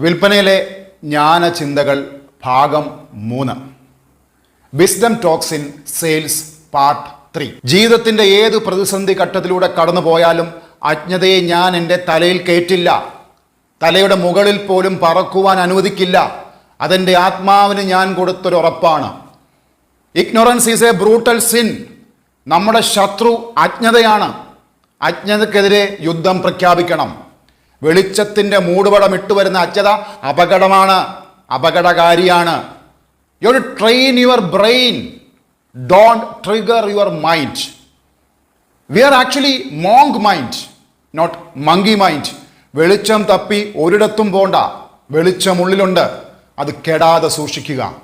വിൽപ്പനയിലെ ജ്ഞാനചിന്തകൾ ഭാഗം മൂന്ന്. Wisdom talks in sales part three ജീവിതത്തിന്റെ ഏത് പ്രതിസന്ധി ഘട്ടത്തിലൂടെ കടന്നു പോയാലും അജ്ഞതയെ ഞാൻ എന്റെ തലയിൽ കയറ്റില്ല. തലയുടെ മുകളിൽ പോലും പറക്കുവാൻ അനുവദിക്കില്ല. അതെന്റെ ആത്മാവിന് ഞാൻ കൊടുത്തൊരു ഉറപ്പാണ് ignorance is a brutal sin നമ്മുടെ ശത്രു അജ്ഞതയാണ്. അജ്ഞതക്കെതിരെ യുദ്ധം പ്രഖ്യാപിക്കണം. വെളിച്ചത്തിന്റെ മൂടുപടം ഇട്ടുവരുന്ന അച്ഛത അപകടമാണ്. അപകടകാരിയാണ്. You train your brain don't trigger your mind we are actually monk mind not monkey mind വെളിച്ചം തപ്പി ഒരിടത്തും പോണ്ട. വെളിച്ചം ഉള്ളിലുണ്ട്. അത് കെടാതെ സൂക്ഷിക്കുക.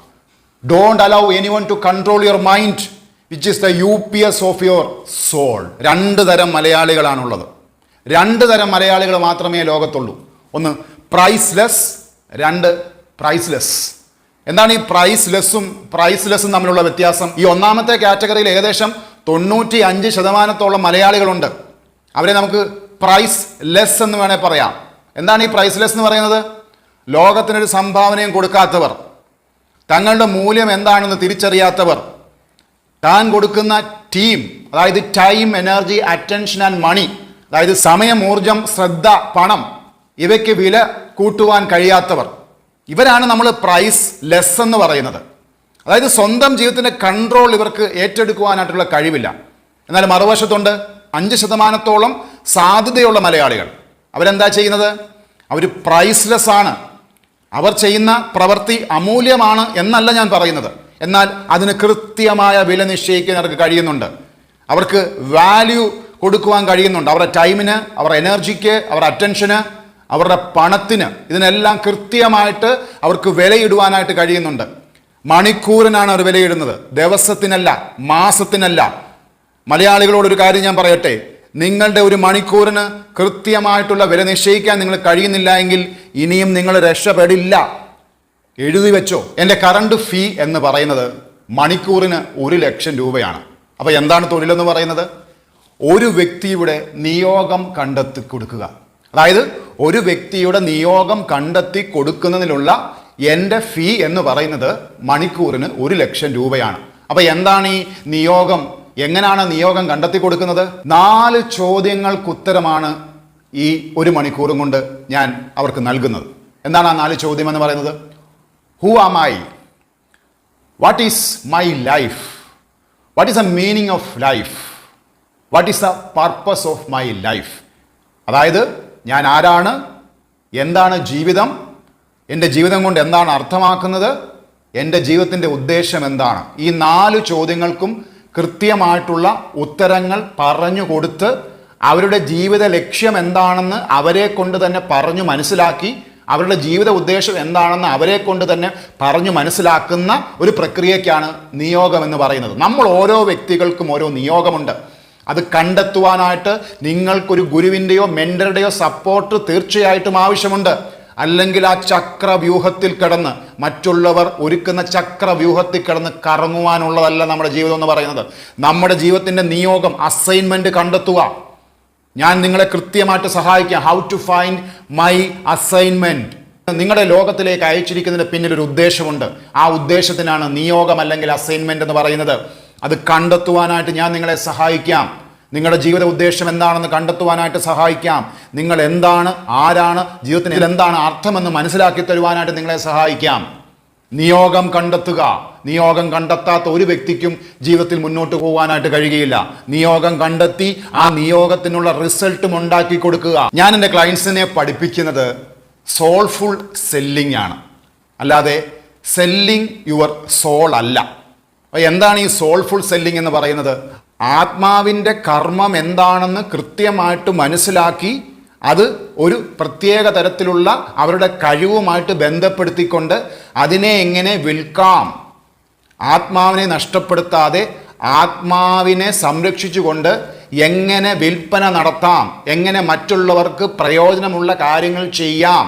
Don't allow anyone to control your mind which is the U P S of your soul രണ്ട് തരം മലയാളികളാണുള്ളത്. രണ്ട് തരം മലയാളികൾ മാത്രമേ ലോകത്തുള്ളൂ. ഒന്ന് പ്രൈസ്ലെസ് രണ്ട് പ്രൈസ്ലെസ് എന്താണ് ഈ പ്രൈസ്ലെസ്സും പ്രൈസ്ലെസ്സും തമ്മിലുള്ള വ്യത്യാസം? ഈ ഒന്നാമത്തെ കാറ്റഗറിയിൽ ഏകദേശം തൊണ്ണൂറ്റി അഞ്ച് ശതമാനത്തോളം മലയാളികളുണ്ട്. അവരെ നമുക്ക് പ്രൈസ് ലെസ് എന്ന് വേണേൽ പറയാം. എന്താണ് ഈ പ്രൈസ്ലെസ് എന്ന് പറയുന്നത്? ലോകത്തിനൊരു സംഭാവനയും കൊടുക്കാത്തവർ. തങ്ങളുടെ മൂല്യം എന്താണെന്ന് തിരിച്ചറിയാത്തവർ. താൻ കൊടുക്കുന്ന ടീം അതായത് time energy attention and money അതായത് സമയം ഊർജം ശ്രദ്ധ പണം ഇവയ്ക്ക് വില കൂട്ടുവാൻ കഴിയാത്തവർ. ഇവരാണ് നമ്മൾ പ്രൈസ് ലെസ് എന്ന് പറയുന്നത്. അതായത് സ്വന്തം ജീവിതത്തിന്റെ കൺട്രോൾ ഇവർക്ക് ഏറ്റെടുക്കുവാനായിട്ടുള്ള കഴിവില്ല. എന്നാൽ മറുവശത്തുണ്ട് അഞ്ച് ശതമാനത്തോളം സാധ്യതയുള്ള മലയാളികൾ. അവരെന്താ ചെയ്യുന്നത്? അവർ പ്രൈസ്ലെസ് ആണ്. അവർ ചെയ്യുന്ന പ്രവൃത്തി അമൂല്യമാണ് എന്നല്ല ഞാൻ പറയുന്നത്. എന്നാൽ അതിന് കൃത്യമായ വില നിശ്ചയിക്കാൻ അവർക്ക് കഴിയുന്നുണ്ട്. അവർക്ക് വാല്യൂ കൊടുക്കുവാൻ കഴിയുന്നുണ്ട്. അവരുടെ ടൈമിന് അവരുടെ എനർജിക്ക് അവരുടെ അറ്റൻഷന് അവരുടെ പണത്തിന് ഇതിനെല്ലാം കൃത്യമായിട്ട് അവർക്ക് വിലയിടുവാനായിട്ട് കഴിയുന്നുണ്ട്. മണിക്കൂറിനാണ് അവർ വിലയിടുന്നത്. ദിവസത്തിനല്ല മാസത്തിനല്ല. മലയാളികളോട് ഒരു കാര്യം ഞാൻ പറയട്ടെ. നിങ്ങളുടെ ഒരു മണിക്കൂറിന് കൃത്യമായിട്ടുള്ള വില നിശ്ചയിക്കാൻ നിങ്ങൾ കഴിയുന്നില്ല എങ്കിൽ ഇനിയും നിങ്ങൾ രക്ഷപ്പെടില്ല. എഴുതി വെച്ചോ. എന്റെ കറണ്ട് ഫീ എന്ന് പറയുന്നത് മണിക്കൂറിന് ഒരു ലക്ഷം രൂപയാണ്. അപ്പോൾ എന്താണ് തൊഴിലെന്ന് പറയുന്നത്? ഒരു വ്യക്തിയുടെ നിയോഗം കണ്ടെത്തി കൊടുക്കുക. അതായത് ഒരു വ്യക്തിയുടെ നിയോഗം കണ്ടെത്തി കൊടുക്കുന്നതിനുള്ള എന്റെ ഫീ എന്ന് പറയുന്നത് മണിക്കൂറിന് ഒരു ലക്ഷം രൂപയാണ്. അപ്പോൾ എന്താണ് ഈ നിയോഗം? എങ്ങനെയാണ് നിയോഗം കണ്ടെത്തി കൊടുക്കുന്നത്? നാല് ചോദ്യങ്ങൾക്കുത്തരമാണ് ഈ ഒരു മണിക്കൂറും കൊണ്ട് ഞാൻ അവർക്ക് നൽകുന്നത്. എന്താണ് ആ നാല് ചോദ്യം എന്ന് പറയുന്നത്? Who am I what is my life what is a meaning of life what is the purpose of my life അതായത് ഞാൻ ആരാണ്? എന്താണ് ജീവിതം? എന്റെ ജീവിതം കൊണ്ട് എന്താണ് അർത്ഥമാക്കുന്നത്? എന്റെ ജീവിതത്തിന്റെ ഉദ്ദേശം എന്താണ്? ഈ നാല് ചോദ്യങ്ങൾക്കും കൃത്യമായിട്ടുള്ള ഉത്തരങ്ങൾ പറഞ്ഞു കൊടുത്ത് അവരുടെ ജീവിത ലക്ഷ്യം എന്താണെന്ന് അവരെ കൊണ്ട് തന്നെ പറഞ്ഞു മനസ്സിലാക്കി അവരുടെ ജീവിത ഉദ്ദേശം എന്താണെന്ന് അവരെ കൊണ്ട് തന്നെ പറഞ്ഞു മനസ്സിലാക്കുന്ന ഒരു പ്രക്രിയയ്ക്കാണ് നിയോഗം എന്ന് പറയുന്നത്. നമ്മൾ ഓരോ വ്യക്തികൾക്കും ഓരോ നിയോഗമുണ്ട്. അത് കണ്ടെത്തുവാനായിട്ട് നിങ്ങൾക്കൊരു ഗുരുവിന്റെയോ മെന്ററുടെയോ സപ്പോർട്ട് തീർച്ചയായിട്ടും ആവശ്യമുണ്ട്. അല്ലെങ്കിൽ ആ ചക്രവ്യൂഹത്തിൽ കിടന്ന് മറ്റുള്ളവർ ഒരുക്കുന്ന ചക്രവ്യൂഹത്തിൽ കിടന്ന് കറങ്ങുവാനുള്ളതല്ല നമ്മുടെ ജീവിതം എന്ന് പറയുന്നത്. നമ്മുടെ ജീവിതത്തിന്റെ നിയോഗം അസൈൻമെന്റ് കണ്ടെത്തുക. ഞാൻ നിങ്ങളെ കൃത്യമായിട്ട് സഹായിക്കാം. How to find my assignment നിങ്ങളുടെ ലോകത്തിലേക്ക് അയച്ചിരിക്കുന്നതിന് പിന്നിൽ ഒരു ഉദ്ദേശമുണ്ട്. ആ ഉദ്ദേശത്തിനാണ് നിയോഗം അല്ലെങ്കിൽ അസൈൻമെന്റ് എന്ന് പറയുന്നത്. അത് കണ്ടെത്തുവാനായിട്ട് ഞാൻ നിങ്ങളെ സഹായിക്കാം. നിങ്ങളുടെ ജീവിത ഉദ്ദേശം എന്താണെന്ന് കണ്ടെത്തുവാനായിട്ട് സഹായിക്കാം. നിങ്ങൾ എന്താണ് ആരാണ് ജീവിതത്തിന് എന്താണ് അർത്ഥമെന്ന് മനസ്സിലാക്കി തരുവാനായിട്ട് നിങ്ങളെ സഹായിക്കാം. നിയോഗം കണ്ടെത്തുക. നിയോഗം കണ്ടെത്താത്ത ഒരു വ്യക്തിക്കും ജീവിതത്തിൽ മുന്നോട്ട് പോകാനായിട്ട് കഴിയുകയില്ല. നിയോഗം കണ്ടെത്തി ആ നിയോഗത്തിനുള്ള റിസൾട്ടും ഉണ്ടാക്കി കൊടുക്കുക. ഞാൻ എന്റെ ക്ലയൻസിനെ പഠിപ്പിക്കുന്നത് സോൾഫുൾ സെല്ലിംഗ് ആണ്. അല്ലാതെ സെല്ലിംഗ് യുവർ സോൾ അല്ല. അപ്പോൾ എന്താണ് ഈ സോൾഫുൾ സെല്ലിംഗ് എന്ന് പറയുന്നത്? ആത്മാവിന്റെ കർമ്മം എന്താണെന്ന് കൃത്യമായിട്ട് മനസ്സിലാക്കി അത് ഒരു പ്രത്യേക തരത്തിലുള്ള അവരുടെ കഴിവുമായിട്ട് ബന്ധപ്പെടുത്തിക്കൊണ്ട് അതിനെ എങ്ങനെ വിൽക്കാം? ആത്മാവിനെ നഷ്ടപ്പെടുത്താതെ ആത്മാവിനെ സംരക്ഷിച്ചുകൊണ്ട് എങ്ങനെ വിൽപ്പന നടത്താം? എങ്ങനെ മറ്റുള്ളവർക്ക് പ്രയോജനമുള്ള കാര്യങ്ങൾ ചെയ്യാം?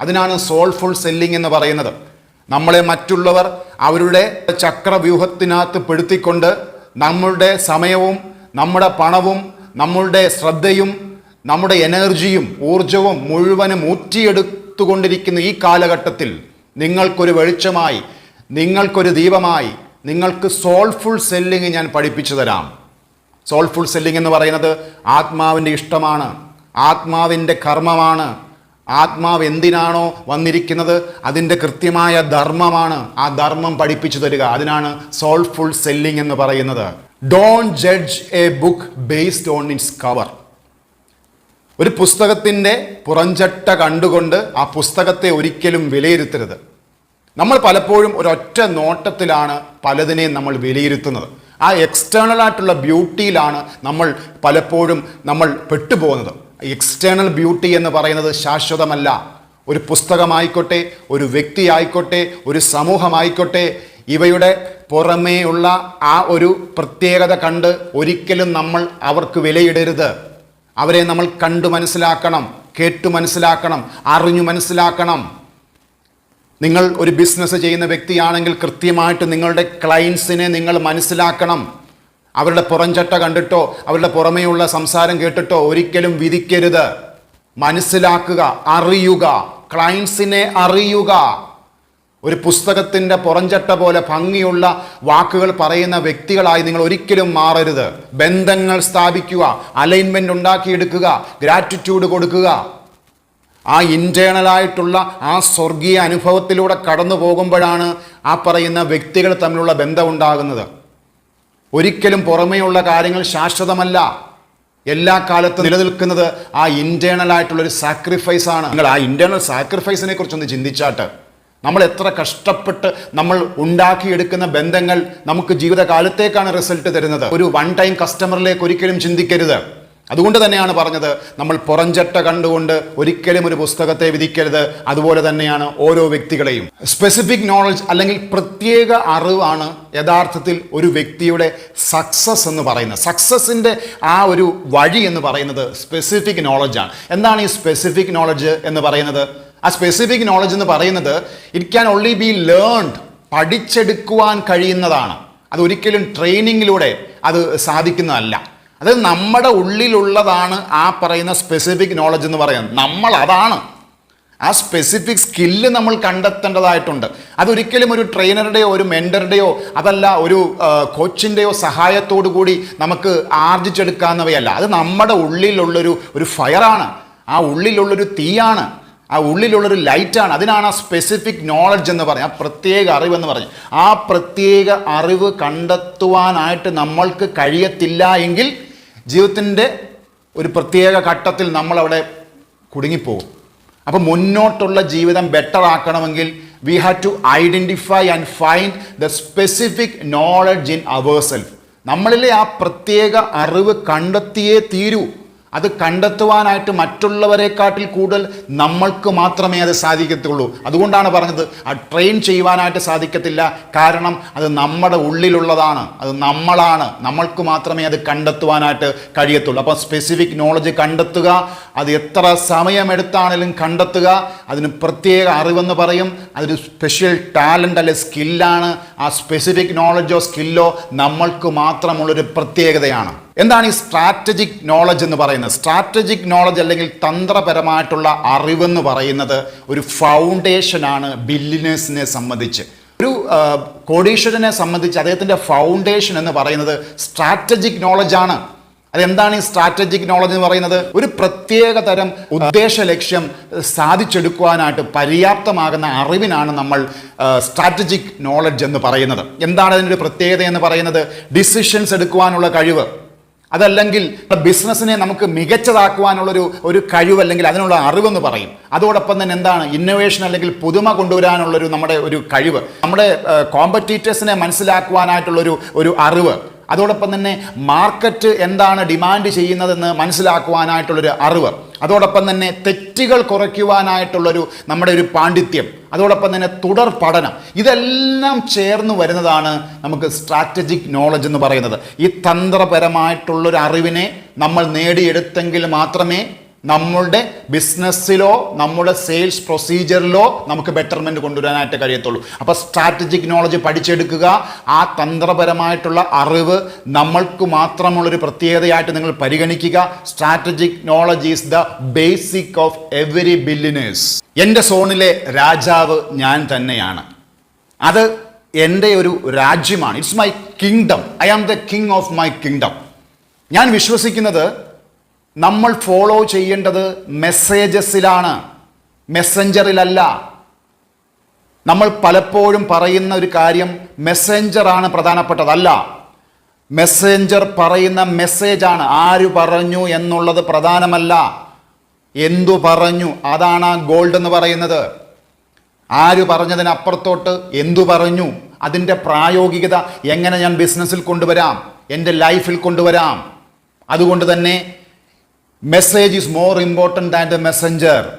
അതിനാണ് സോൾഫുൾ സെല്ലിംഗ് എന്ന് പറയുന്നത്. നമ്മളെ മറ്റുള്ളവർ അവരുടെ ചക്രവ്യൂഹത്തിനകത്ത് പെടുത്തിക്കൊണ്ട് നമ്മളുടെ സമയവും നമ്മുടെ പണവും നമ്മളുടെ ശ്രദ്ധയും നമ്മുടെ എനർജിയും ഊർജവും മുഴുവനും ഊറ്റിയെടുത്തുകൊണ്ടിരിക്കുന്ന ഈ കാലഘട്ടത്തിൽ നിങ്ങൾക്കൊരു വെളിച്ചമായി നിങ്ങൾക്കൊരു ദീപമായി നിങ്ങൾക്ക് സോൾഫുൾ സെല്ലിങ് ഞാൻ പഠിപ്പിച്ചു തരാം. സോൾഫുൾ സെല്ലിംഗ് എന്ന് പറയുന്നത് ആത്മാവിന്റെ ഇഷ്ടമാണ് ആത്മാവിന്റെ കർമ്മമാണ് ആത്മാവ് എന്തിനാണോ വന്നിരിക്കുന്നത്? അതിന്റെ കൃത്യമായ ധർമ്മമാണ് ആ ധർമ്മം പഠിപ്പിച്ചു തരിക. അതിനാണ് സോൾഫുൾ സെല്ലിംഗ് എന്ന് പറയുന്നത്. Don't judge a book based on its cover ഒരു പുസ്തകത്തിന്റെ പുറഞ്ചട്ട കണ്ടുകൊണ്ട് ആ പുസ്തകത്തെ ഒരിക്കലും വിലയിരുത്തരുത്. നമ്മൾ പലപ്പോഴും ഒരൊറ്റ നോട്ടത്തിലാണ് പലതിനെയും നമ്മൾ വിലയിരുത്തുന്നത്. ആ എക്സ്റ്റേണൽ ആയിട്ടുള്ള ബ്യൂട്ടിയിലാണ് നമ്മൾ പലപ്പോഴും നമ്മൾ പെട്ടുപോകുന്നത്. എക്സ്റ്റേണൽ ബ്യൂട്ടി എന്ന് പറയുന്നത് ശാശ്വതമല്ല. ഒരു പുസ്തകമായിക്കോട്ടെ ഒരു വ്യക്തിയായിക്കോട്ടെ ഒരു സമൂഹമായിക്കോട്ടെ ഇവയുടെ പുറമേയുള്ള ആ ഒരു പ്രത്യേകത കണ്ട് ഒരിക്കലും നമ്മൾ അവർക്ക് വിലയിടരുത്. അവരെ നമ്മൾ കണ്ടു മനസ്സിലാക്കണം കേട്ടു മനസ്സിലാക്കണം അറിഞ്ഞു മനസ്സിലാക്കണം. നിങ്ങൾ ഒരു ബിസിനസ് ചെയ്യുന്ന വ്യക്തിയാണെങ്കിൽ കൃത്യമായിട്ട് നിങ്ങളുടെ ക്ലയൻസിനെ നിങ്ങൾ മനസ്സിലാക്കണം. അവരുടെ പുറംചട്ട കണ്ടിട്ടോ അവരുടെ പുറമേയുള്ള സംസാരം കേട്ടിട്ടോ ഒരിക്കലും വിധിക്കരുത്. മനസ്സിലാക്കുക അറിയുക ക്ലയൻസിനെ അറിയുക. ഒരു പുസ്തകത്തിന്റെ പുറംചട്ട പോലെ ഭംഗിയുള്ള വാക്കുകൾ പറയുന്ന വ്യക്തികളായി നിങ്ങൾ ഒരിക്കലും മാറരുത്. ബന്ധങ്ങൾ സ്ഥാപിക്കുക അലൈൻമെന്റ് ഉണ്ടാക്കിയെടുക്കുക ഗ്രാറ്റിറ്റ്യൂഡ് കൊടുക്കുക. ആ ഇന്റേണലായിട്ടുള്ള ആ സ്വർഗീയ അനുഭവത്തിലൂടെ കടന്നു പോകുമ്പോഴാണ് ആ പറയുന്ന വ്യക്തികൾ തമ്മിലുള്ള ബന്ധം ഉണ്ടാകുന്നത്. ഒരിക്കലും പുറമേയുള്ള കാര്യങ്ങൾ ശാശ്വതമല്ല. എല്ലാ കാലത്തും നിലനിൽക്കുന്നത് ആ ഇന്റേണൽ ആയിട്ടുള്ള ഒരു സാക്രിഫൈസ് ആണ്. നിങ്ങൾ ആ ഇന്റേണൽ സാക്രിഫൈസിനെ കുറിച്ചൊന്ന് ചിന്തിച്ചാട്ട് നമ്മൾ എത്ര കഷ്ടപ്പെട്ട് നമ്മൾ ഉണ്ടാക്കിയെടുക്കുന്ന ബന്ധങ്ങൾ നമുക്ക് ജീവിതകാലത്തേക്കാണ് റിസൾട്ട് തരുന്നത്. ഒരു വൺ ടൈം കസ്റ്റമറിലേക്ക് ഒരിക്കലും ചിന്തിക്കരുത്. അതുകൊണ്ട് തന്നെയാണ് പറഞ്ഞത് നമ്മൾ പുറഞ്ചട്ട കണ്ടുകൊണ്ട് ഒരിക്കലും ഒരു പുസ്തകത്തെ വിധിക്കരുത്. അതുപോലെ തന്നെയാണ് ഓരോ വ്യക്തികളെയും. സ്പെസിഫിക് നോളജ് അല്ലെങ്കിൽ പ്രത്യേക അറിവാണ് യഥാർത്ഥത്തിൽ ഒരു വ്യക്തിയുടെ സക്സസ് എന്ന് പറയുന്നത്. സക്സസിന്റെ ആ ഒരു വഴി എന്ന് പറയുന്നത് സ്പെസിഫിക് നോളജാണ് എന്താണ് ഈ സ്പെസിഫിക് നോളജ് എന്ന് പറയുന്നത്? ആ സ്പെസിഫിക് നോളജ് എന്ന് പറയുന്നത് it can only be learned പഠിച്ചെടുക്കുവാൻ കഴിയുന്നതാണ്. അത് ഒരിക്കലും ട്രെയിനിങ്ങിലൂടെ അത് സാധിക്കുന്നതല്ല. അത് നമ്മുടെ ഉള്ളിലുള്ളതാണ് ആ പറയുന്ന സ്പെസിഫിക് നോളജ് എന്ന് പറയുന്നത്. നമ്മൾ അതാണ്. ആ സ്പെസിഫിക് സ്കില്ല് നമ്മൾ കണ്ടെത്തേണ്ടതായിട്ടുണ്ട്. അതൊരിക്കലും ഒരു ട്രെയിനറുടെയോ ഒരു മെന്ററുടെയോ അതല്ല ഒരു കോച്ചിന്റെയോ സഹായത്തോടു കൂടി നമുക്ക് ആർജിച്ചെടുക്കാവുന്നവയല്ല. അത് നമ്മുടെ ഉള്ളിലുള്ളൊരു ഒരു ഫയറാണ് ആ ഉള്ളിലുള്ളൊരു തീയാണ്. ആ ഉള്ളിലുള്ളൊരു ലൈറ്റാണ് അതിനാണ് ആ സ്പെസിഫിക് നോളജ് എന്ന് പറയുന്നത്. ആ പ്രത്യേക അറിവെന്ന് പറഞ്ഞു ആ പ്രത്യേക അറിവ് കണ്ടെത്തുവാനായിട്ട് നമ്മൾക്ക് കഴിയത്തില്ല എങ്കിൽ ജീവിതത്തിന്റെ ഒരു പ്രത്യേക ഘട്ടത്തിൽ നമ്മളവിടെ കുടുങ്ങിപ്പോകും. അപ്പോൾ മുന്നോട്ടുള്ള ജീവിതം better ആക്കണമെങ്കിൽ we have to identify and find the specific knowledge in our self നമ്മളിലെ ആ പ്രത്യേക അറിവ് കണ്ടെത്തിയേ തീരൂ. അത് കണ്ടെത്തുവാനായിട്ട് മറ്റുള്ളവരെക്കാട്ടിൽ കൂടുതൽ നമ്മൾക്ക് മാത്രമേ അത് സാധിക്കത്തുള്ളൂ. അതുകൊണ്ടാണ് പറഞ്ഞത് ആ ട്രെയിൻ ചെയ്യുവാനായിട്ട് സാധിക്കത്തില്ല. കാരണം അത് നമ്മുടെ ഉള്ളിലുള്ളതാണ്. അത് നമ്മളാണ്. നമ്മൾക്ക് മാത്രമേ അത് കണ്ടെത്തുവാനായിട്ട് കഴിയത്തുള്ളൂ. അപ്പോൾ സ്പെസിഫിക് നോളജ് കണ്ടെത്തുക അത് എത്ര സമയമെടുത്താണെങ്കിലും കണ്ടെത്തുക അതിന് പ്രത്യേക അറിവെന്ന് പറയും. അതൊരു സ്പെഷ്യൽ ടാലന്റ് അല്ലെ സ്കില്ലാണ് ആ സ്പെസിഫിക് നോളജോ സ്കില്ലോ നമ്മൾക്ക് മാത്രമുള്ളൊരു പ്രത്യേകതയാണ്. എന്താണ് ഈ സ്ട്രാറ്റജിക് നോളജ് എന്ന് പറയുന്നത്? സ്ട്രാറ്റജിക് നോളജ് അല്ലെങ്കിൽ തന്ത്രപരമായിട്ടുള്ള അറിവെന്ന് പറയുന്നത് ഒരു ഫൗണ്ടേഷനാണ് ബില്ലിനേഴ്സിനെ സംബന്ധിച്ച്. ഒരു കോടീശ്വരനെ സംബന്ധിച്ച് അദ്ദേഹത്തിന്റെ ഫൗണ്ടേഷൻ എന്ന് പറയുന്നത് സ്ട്രാറ്റജിക് നോളജാണ് അതെന്താണ് ഈ സ്ട്രാറ്റജിക് നോളജ് എന്ന് പറയുന്നത്? ഒരു പ്രത്യേക തരം ഉദ്ദേശ ലക്ഷ്യം സാധിച്ചെടുക്കുവാനായിട്ട് പര്യാപ്തമാകുന്ന അറിവിനാണ് നമ്മൾ സ്ട്രാറ്റജിക് നോളജ് എന്ന് പറയുന്നത്. എന്താണ് അതിന്റെ പ്രത്യേകത എന്ന് പറയുന്നത്? ഡിസിഷൻസ് എടുക്കുവാനുള്ള കഴിവ്. അതല്ലെങ്കിൽ ബിസിനസ്സിനെ നമുക്ക് മികച്ചതാക്കുവാനുള്ളൊരു ഒരു കഴിവ് അല്ലെങ്കിൽ അതിനുള്ള അറിവെന്ന് പറയും. അതോടൊപ്പം തന്നെ എന്താണ്? ഇന്നോവേഷൻ അല്ലെങ്കിൽ പുതുമ കൊണ്ടുവരാനുള്ളൊരു നമ്മുടെ ഒരു കഴിവ്. നമ്മുടെ കോമ്പറ്റീറ്റേഴ്സിനെ മനസ്സിലാക്കുവാനായിട്ടുള്ളൊരു ഒരു അറിവ്. അതോടൊപ്പം തന്നെ മാർക്കറ്റ് എന്താണ് ഡിമാൻഡ് ചെയ്യുന്നതെന്ന് മനസ്സിലാക്കുവാനായിട്ടുള്ളൊരു അറിവ്. അതോടൊപ്പം തന്നെ തെറ്റുകൾ കുറയ്ക്കുവാനായിട്ടുള്ളൊരു നമ്മുടെ ഒരു പാണ്ഡിത്യം. അതോടൊപ്പം തന്നെ തുടർ പഠനം. ഇതെല്ലാം ചേർന്ന് വരുന്നതാണ് നമുക്ക് സ്ട്രാറ്റജിക് നോളജ് എന്ന് പറയുന്നത്. ഈ തന്ത്രപരമായിട്ടുള്ളൊരു അറിവിനെ നമ്മൾ നേടിയെടുത്തെങ്കിൽ മാത്രമേ നമ്മളുടെ ബിസിനസ്സിലോ നമ്മുടെ സെയിൽസ് പ്രൊസീജിയറിലോ നമുക്ക് ബെറ്റർമെന്റ് കൊണ്ടുവരാനായിട്ട് കഴിയത്തുള്ളൂ. അപ്പോൾ സ്ട്രാറ്റജിക് നോളജ് പഠിച്ചെടുക്കുക ആ തന്ത്രപരമായിട്ടുള്ള അറിവ് നമ്മൾക്ക് മാത്രമുള്ളൊരു പ്രത്യേകതയായിട്ട് നിങ്ങൾ പരിഗണിക്കുക. Strategic knowledge is the basic of every billionaires എന്റെ സോണിലെ രാജാവ് ഞാൻ തന്നെയാണ്. അത് എന്റെ ഒരു രാജ്യമാണ്. It's my kingdom I am the king of my kingdom ഞാൻ വിശ്വസിക്കുന്നത് നമ്മൾ ഫോളോ ചെയ്യേണ്ടത് മെസ്സേജസിലാണ് മെസ്സഞ്ചറിലല്ല നമ്മൾ പലപ്പോഴും പറയുന്ന ഒരു കാര്യം മെസ്സഞ്ചറാണ് പ്രധാനപ്പെട്ടതല്ല. മെസ്സഞ്ചർ പറയുന്ന മെസ്സേജാണ് ആര് പറഞ്ഞു എന്നുള്ളത് പ്രധാനമല്ല. എന്തു പറഞ്ഞു? അതാണ് ആ ഗോൾഡ് എന്ന് പറയുന്നത്. ആര് പറഞ്ഞതിനപ്പുറത്തോട്ട് എന്തു പറഞ്ഞു? അതിന്റെ പ്രായോഗികത എങ്ങനെ ഞാൻ ബിസിനസ്സിൽ കൊണ്ടുവരാം? എന്റെ ലൈഫിൽ കൊണ്ടുവരാം. അതുകൊണ്ട് തന്നെ message is more important than the messenger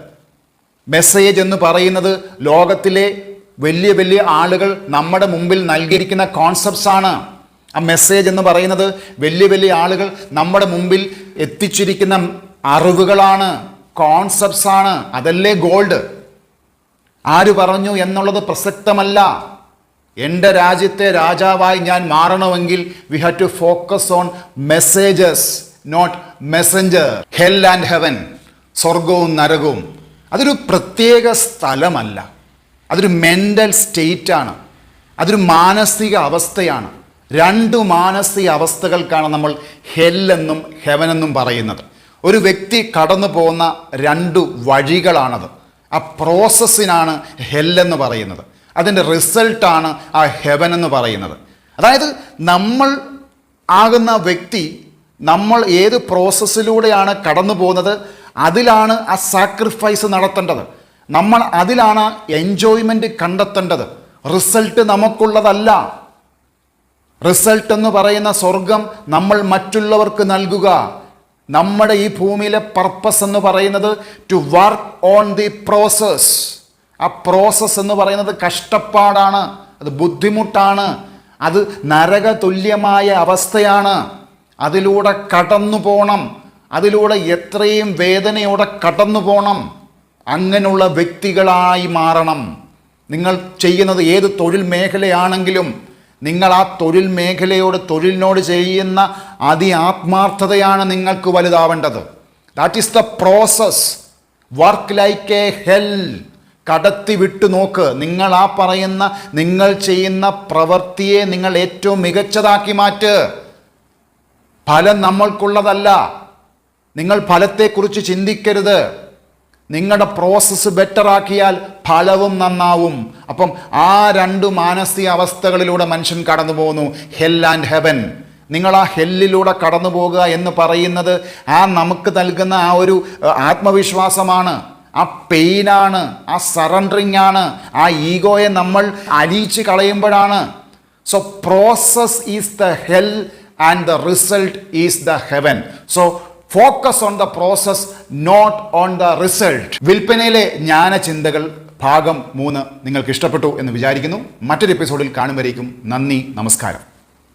message എന്ന് പറയുന്നത് ലോകത്തിലെ വലിയ വലിയ ആളുകൾ നമ്മുടെ മുമ്പിൽ നൽകിയിരിക്കുന്ന കോൺസെപ്റ്റ്സ് ആണ്. ആ മെസ്സേജ് എന്ന് പറയുന്നത് വലിയ വലിയ ആളുകൾ നമ്മുടെ മുമ്പിൽ എത്തിച്ചിരിക്കുന്ന അറിവുകളാണ് കോൺസെപ്റ്റ്സ് ആണ്. അതല്ലേ ഗോൾഡ് ആര് പറഞ്ഞു എന്നുള്ളത് പ്രസക്തമല്ല. എന്റെ രാജ്യത്തെ രാജാവായി ഞാൻ മാറണമെങ്കിൽ we have to focus on messages not messenger hell and heaven സ്വർഗവും നരകവും. അതൊരു പ്രത്യേക സ്ഥലമല്ല. അതൊരു മെന്റൽ സ്റ്റേറ്റാണ് അതൊരു മാനസിക അവസ്ഥയാണ്. രണ്ട് മാനസിക അവസ്ഥകൾക്കാണ് നമ്മൾ ഹെല്ലെന്നും ഹെവനെന്നും പറയുന്നത്. ഒരു വ്യക്തി കടന്നു പോകുന്ന രണ്ട് വഴികളാണത്. ആ പ്രോസസ്സിനാണ് ഹെല്ലെന്ന് പറയുന്നത്. അതിന്റെ റിസൾട്ടാണ് ആ ഹെവൻ എന്ന് പറയുന്നത്. അതായത് നമ്മൾ ആകുന്ന വ്യക്തി നമ്മൾ ഏത് പ്രോസസ്സിലൂടെയാണ് കടന്നു പോകുന്നത് അതിലാണ് ആ സാക്രിഫൈസ് നടത്തേണ്ടത്. നമ്മൾ അതിലാണ് എൻജോയ്മെന്റ് കണ്ടെത്തേണ്ടത്. റിസൾട്ട് നമുക്കുള്ളതല്ല. റിസൾട്ട് എന്ന് പറയുന്ന സ്വർഗം നമ്മൾ മറ്റുള്ളവർക്ക് നൽകുക. നമ്മുടെ ഈ ഭൂമിയിലെ പർപ്പസ് എന്ന് പറയുന്നത് to work on the process ആ പ്രോസസ് എന്ന് പറയുന്നത് കഷ്ടപ്പാടാണ് അത് ബുദ്ധിമുട്ടാണ് അത് നരക തുല്യമായ അവസ്ഥയാണ്. അതിലൂടെ കടന്നു പോകണം അതിലൂടെ എത്രയും വേദനയോടെ കടന്നു പോകണം അങ്ങനെയുള്ള വ്യക്തികളായി മാറണം. നിങ്ങൾ ചെയ്യുന്നത് ഏത് തൊഴിൽ മേഖലയാണെങ്കിലും നിങ്ങൾ ആ തൊഴിൽ മേഖലയോട് തൊഴിലിനോട് ചെയ്യുന്ന അതി ആത്മാർത്ഥതയാണ് നിങ്ങൾക്ക് വലുതാവേണ്ടത്. That is the process work like a hell കടത്തി വിട്ടു നോക്ക്. നിങ്ങൾ ആ പറയുന്ന നിങ്ങൾ ചെയ്യുന്ന പ്രവൃത്തിയെ നിങ്ങൾ ഏറ്റവും മികച്ചതാക്കി മാറ്റ്. ഫലം നമ്മൾക്കുള്ളതല്ല. നിങ്ങൾ ഫലത്തെക്കുറിച്ച് ചിന്തിക്കരുത്. നിങ്ങളുടെ പ്രോസസ്സ് ബെറ്റർ ആക്കിയാൽ ഫലവും നന്നാവും. അപ്പം ആ രണ്ട് മാനസിക അവസ്ഥകളിലൂടെ മനുഷ്യൻ കടന്നു പോകുന്നു. ഹെൽ ആൻഡ് ഹെവൻ നിങ്ങൾ ആ ഹെല്ലിലൂടെ കടന്നു പോകുക എന്ന് പറയുന്നത് ആ നമുക്ക് നൽകുന്ന ആ ഒരു ആത്മവിശ്വാസമാണ്. ആ പെയിനാണ് ആ സറണ്ടറിങ് ആണ്. ആ ഈഗോയെ നമ്മൾ അലിയിച്ച് കളയുമ്പോഴാണ്. So process is the hell and the result is the heaven so focus on the process not on the result വിൽപ്പനയിലെ ജ്ഞാന ചിന്തകൾ ഭാഗം മൂന്ന് നിങ്ങൾക്ക് ഇഷ്ടപ്പെട്ടു എന്ന് വിചാരിക്കുന്നു. മറ്റൊരു എപ്പിസോഡിൽ കാണുമ്പോഴേക്കും നന്ദി നമസ്കാരം.